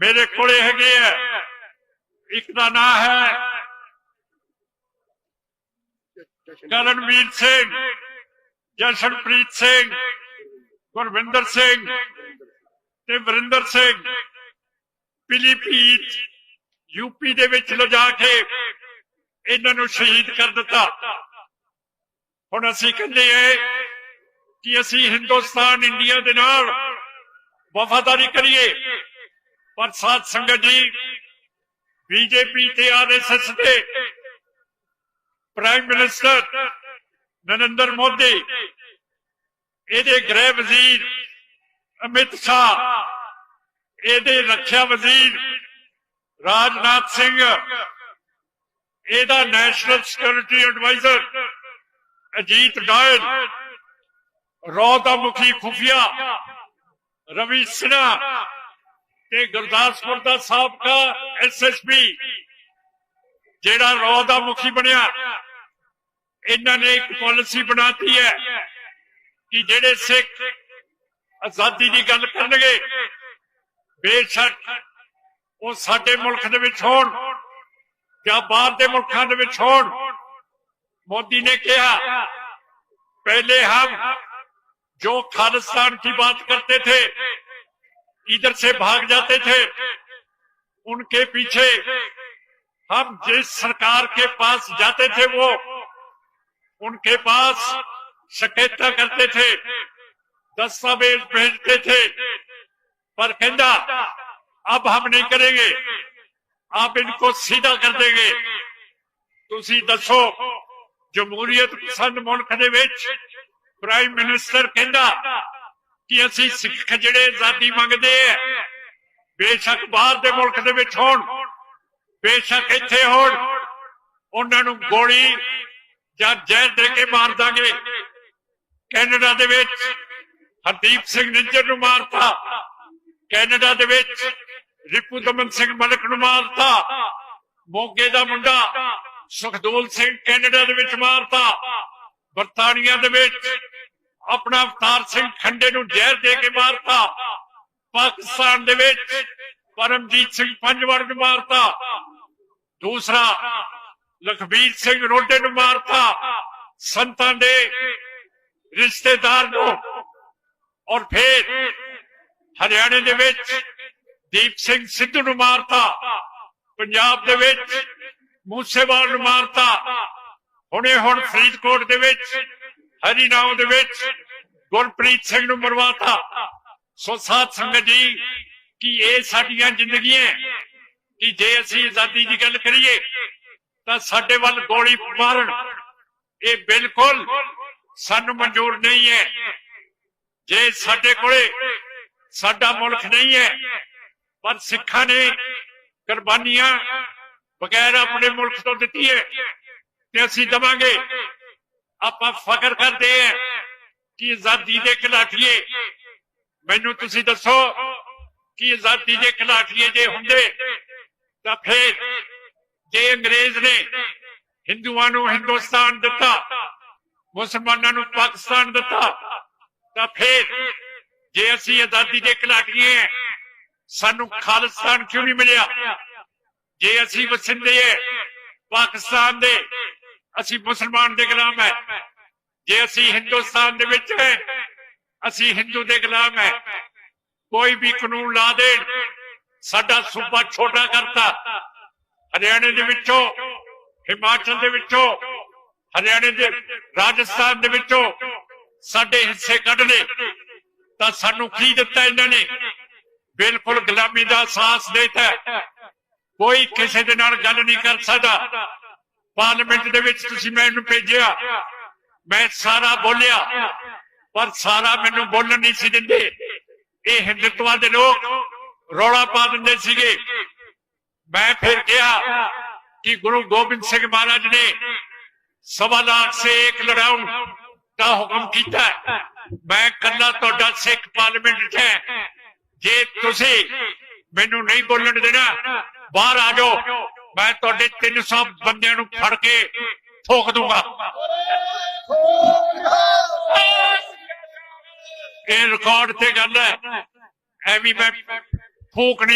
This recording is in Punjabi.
ਮੇਰੇ ਕੋਲੇ ਹੈਗੇ ਆ। ਇੱਕ ਦਾ ਨਾਮ ਹੈ ਕਰਨਵੀਰ ਸਿੰਘ, ਜਸ਼ਨਪ੍ਰੀਤ ਸਿੰਘ, ਗੁਰਵਿੰਦਰ ਸਿੰਘ ਤੇ ਵਰਿੰਦਰ ਸਿੰਘ। ਪਿਲੀਪੀਤ ਯੂਪੀ ਦੇ ਵਿੱਚ ਲਿਜਾ ਕੇ ਇਹਨਾਂ ਨੂੰ ਸ਼ਹੀਦ ਕਰ ਦਿੱਤਾ। ਹੁਣ ਅਸੀਂ ਕਹਿੰਦੇ ਹਾਂ ਕਿ ਅਸੀਂ ਹਿੰਦੁਸਤਾਨ, ਇੰਡੀਆ ਦੇ ਨਾਲ ਵਫਾਦਾਰੀ ਕਰੀਏ। ਪਰ ਸਾਧ ਸੰਗਤ ਜੀ ਬੀਜੇਪੀ ਤੇ ਆਰਐਸਐਸ ਦੇ ਪ੍ਰਾਈਮ ਮਿਨਿਸਟਰ ਨਰਿੰਦਰ ਮੋਦੀ ਇਹਦੇ ਗ੍ਰਹਿ ਵਜ਼ੀਰ ਅਮਿਤ ਸ਼ਾਹ ਇਹਦੇ ਰੱਖਿਆ ਵਜ਼ੀਰ ਰਾਜਨਾਥ ਸਿੰਘ ਇਹਦਾ national security adviser Ajit Doval ਰੌ ਦਾ ਮੁਖੀ ਖੁਫੀਆ ਰਵੀ ਸਿਨਹਾ ਤੇ ਗੁਰਦਾਸਪੁਰ ਦਾ ਸਾਬਕਾ ਐਸਐਸਪੀ ਜਿਹੜਾ ਰੌ ਦਾ ਮੁਖੀ ਬਣਿਆ, ਇਹਨਾਂ ਨੇ ਇੱਕ ਪਾਲਿਸੀ ਬਣਾਤੀ ਹੈ ਕਿ ਜਿਹੜੇ ਸਿੱਖ ਆਜ਼ਾਦੀ ਦੀ ਗੱਲ ਕਰਨਗੇ, ਬੇਸ਼ੱਕ ਉਹ ਸਾਡੇ ਮੁਲਕ ਦੇ ਵਿੱਚ ਹੋਣ ਜਾਂ ਬਾਹਰ ਦੇ ਮੁਲਕਾਂ ਦੇ ਵਿੱਚ ਹੋਣ। ਮੋਦੀ ਨੇ ਕਿਹਾ, ਪਹਿਲੇ ਹਮ ਜੋ ਖਾਲਿਸਤਾਨ ਦੀ ਬਾਤ ਕਰਤੇ ਥੇ इधर से भाग जाते थे उनके पीछे हम जिस सरकार के पास जाते थे वो उनके पास शकैता करते थे दस्तावेज भेजते थे पर कहना अब हम नहीं करेंगे आप इनको सीधा कर देंगे ਤੁਸੀਂ ਦੱਸੋ ਜਮਹੂਰੀਅਤ ਪਸੰਦ ਮੁਲਕ ਦੇ ਵਿੱਚ ਪ੍ਰਾਈਮ ਮਿਨਿਸਟਰ ਕਹਿੰਦਾ ਕਿ ਅਸੀਂ ਸਿੱਖ ਜਿਹੜੇ ਆਜ਼ਾਦੀ ਮੰਗਦੇ ਆ, ਬੇਸ਼ੱਕ ਬਾਹਰ ਦੇ ਮੁਲਕ ਦੇ ਵਿੱਚ ਹੋਣ, ਬੇਸ਼ੱਕ ਇੱਥੇ ਹੋਣ, ਉਹਨਾਂ ਨੂੰ ਗੋਲੀ ਜਾਂ ਜ਼ਹਿਰ ਦੇ ਕੇ ਮਾਰ ਦਾਂਗੇ। ਕੈਨੇਡਾ ਦੇ ਵਿੱਚ ਹਰਦੀਪ ਸਿੰਘ ਨਿੰਜਰ ਨੂੰ ਮਾਰਤਾ। ਕੈਨੇਡਾ ਦੇ ਵਿੱਚ ਰਿਪੂ ਦਮਨ ਸਿੰਘ ਮਲਕ ਨੂੰ ਮਾਰਤਾ। ਮੋਗੇ ਦਾ ਮੁੰਡਾ ਸੁਖਦੋਲ ਸਿੰਘ ਕੈਨੇਡਾ ਦੇ ਵਿੱਚ ਮਾਰਤਾ। ਬਰਤਾਨੀਆ ਦੇ ਵਿੱਚ ਆਪਣਾ ਅਵਤਾਰ ਸਿੰਘ ਖੰਡੇ ਨੂੰ ਜ਼ਹਿਰ ਦੇ ਕੇ ਮਾਰਤਾ। ਪਾਕਿਸਤਾਨ ਦੇ ਵਿੱਚ ਪਰਮਜੀਤ ਸਿੰਘ ਪੰਜਵੜ ਨੂੰ ਮਾਰਤਾ। ਦੂਸਰਾ ਲਖਬੀਰ ਸਿੰਘ ਰੋਡੇ ਨੂੰ ਮਾਰਤਾ। ਸੰਤਾਂ ਦੇ ਰਿਸ਼ਤੇਦਾਰ ਨੂੰ। ਔਰ ਫਿਰ ਹਰਿਆਣੇ ਦੇ ਵਿੱਚ ਦੀਪ ਸਿੰਘ ਸਿੱਧੂ ਨੂੰ ਮਾਰਤਾ। ਪੰਜਾਬ ਦੇ ਵਿੱਚ ਮੂਸੇਵਾਲ ਨੂੰ ਮਾਰਤਾ। ਹੁਣੇ ਹੁਣ ਫਰੀਦਕੋਟ ਦੇ ਵਿੱਚ ਹਰੀਨਾਉ ਦੇ ਵਿੱਚ ਗੁਰਪ੍ਰੀਤ ਸਿੰਘ ਨੂੰ ਮਰਵਾਤਾ। ਸੋ ਸਾਧ ਸੰਗਤ ਜੀ, ਕਿ ਇਹ ਸਾਡੀਆਂ ਜ਼ਿੰਦਗੀਆਂ ਕਿ ਜੇ ਅਸੀਂ ਆਜ਼ਾਦੀ ਦੀ ਗੱਲ ਕਰੀਏ, ਤਾਂ ਸਾਡੇ ਵੱਲ ਗੋਲੀ ਮਾਰਨ, ਇਹ ਬਿਲਕੁਲ ਸਾਨੂੰ ਮਨਜ਼ੂਰ ਨਹੀਂ ਹੈ। ਜੇ ਸਾਡੇ ਕੋਲੇ ਸਾਡਾ ਮੁਲਕ ਨਹੀਂ ਹੈ, ਪਰ ਸਿੱਖਾਂ ਨੇ ਕੁਰਬਾਨੀਆਂ ਬਗੈਰ ਆਪਣੇ ਮੁਲਕ ਤੋਂ ਦਿੱਤੀ ਹੈ ਤੇ ਅਸੀਂ ਦਵਾਂਗੇ। ਆਪਾਂ ਫਖਰ ਕਰਦੇ ਹਾਂ ਕਿ ਆਜ਼ਾਦੀ ਦੇ ਖਿਲਾਫੀਏ ਮੈਨੂੰ ਤੁਸੀਂ ਦੱਸੋ ਕਿ ਆਜ਼ਾਦੀ ਦੇ ਖਿਲਾਫੀਏ ਜੇ ਹੁੰਦੇ ਤਾਂ ਫਿਰ ਜੇ ਅੰਗਰੇਜ਼ ਨੇ ਹਿੰਦੂਆਂ ਨੂੰ ਹਿੰਦੁਸਤਾਨ ਦਿੱਤਾ ਮੁਸਲਮਾਨਾਂ ਨੂੰ ਪਾਕਿਸਤਾਨ ਦਿੱਤਾ ਤਾਂ ਫਿਰ ਜੇ ਅਸੀਂ ਆਜ਼ਾਦੀ ਦੇ ਖਿਲਾਫੀਏ ਹਾਂ, ਸਾਨੂੰ ਖਾਲਿਸਤਾਨ ਕਿਉਂ ਨਹੀਂ ਮਿਲਿਆ? ਜੇ ਅਸੀਂ ਵਸਿੰਦੇ ਹੈ ਪਾਕਿਸਤਾਨ ਦੇ ਅਸੀਂ ਮੁਸਲਮਾਨ ਦੇ ਗੁਲਾਮ ਹੈ ਜੇ ਅਸੀਂ ਹਿੰਦੁਸਤਾਨ ਦੇ ਵਿੱਚ ਹੈ ਅਸੀਂ ਹਿੰਦੂ ਦੇ ਗੁਲਾਮ ਹੈ ਕੋਈ ਵੀ ਕਾਨੂੰਨ ਲਾ ਦੇ ਸਾਡਾ ਸੂਬਾ ਛੋਟਾ ਕਰਤਾ। ਹਰਿਆਣੇ ਦੇ ਵਿੱਚੋਂ, ਹਿਮਾਚਲ ਦੇ ਵਿੱਚੋਂ, ਹਰਿਆਣੇ ਦੇ ਰਾਜਸਥਾਨ ਦੇ ਵਿੱਚੋਂ ਸਾਡੇ ਹਿੱਸੇ ਕੱਢ ਲਏ ਤਾਂ ਸਾਨੂੰ ਕੀ ਦਿੱਤਾ ਇਹਨਾਂ ਨੇ? ਬਿਲਕੁਲ ਗੁਲਾਮੀ ਦਾ ਅਹਿਸਾਸ ਦੇਤਾ। ਕੋਈ ਕਿਸੇ ਦੇ ਨਾਲ ਗੱਲ ਨਹੀਂ ਕਰ ਸਕਦਾ। ਪਾਰਲੀਮੈਂਟ ਦੇ ਵਿੱਚ ਤੁਸੀਂ ਮੈਨੂੰ ਭੇਜਿਆ, ਮੈਂ ਸਾਰਾ ਬੋਲਿਆ, ਪਰ ਸਾਰਾ ਮੈਨੂੰ ਬੋਲਣ ਨਹੀਂ ਸੀ ਦਿੰਦੇ। ਇਹ ਹਿੰਦੂਤਵਾ ਦੇ ਲੋਕ ਰੌਲਾ ਪਾ ਦਿੰਦੇ ਸੀਗੇ। ਮੈਂ ਫਿਰ ਕਿਹਾ ਕਿ ਗੁਰੂ ਗੋਬਿੰਦ ਸਿੰਘ ਮਹਾਰਾਜ ਨੇ ਸਵਾ ਲੱਖ ਸੇ ਇੱਕ ਲੜਾਉਣ ਦਾ ਹੁਕਮ ਕੀਤਾ ਮੈਂ ਕੱਲਾ ਤੁਹਾਡਾ ਸਿੱਖ ਪਾਰਲੀਮੈਂਟ 'ਚ ਹੈ। ਜੇ ਤੁਸੀਂ ਮੈਨੂੰ ਨਹੀਂ ਬੋਲਣ ਦੇਣਾ, ਬਾਹਰ ਆ ਜਾਓ। ਮੈਂ ਤੁਹਾਡੇ 300 ਬੰਦਿਆਂ ਨੂੰ ਫੜ ਕੇ ਠੋਕ ਦੂੰਗਾ। ਇਹ ਰਿਕਾਰਡ ਤੇ ਗੱਲ ਹੈ। ਐਵੇਂ ਮੈਂ ਫੂਕ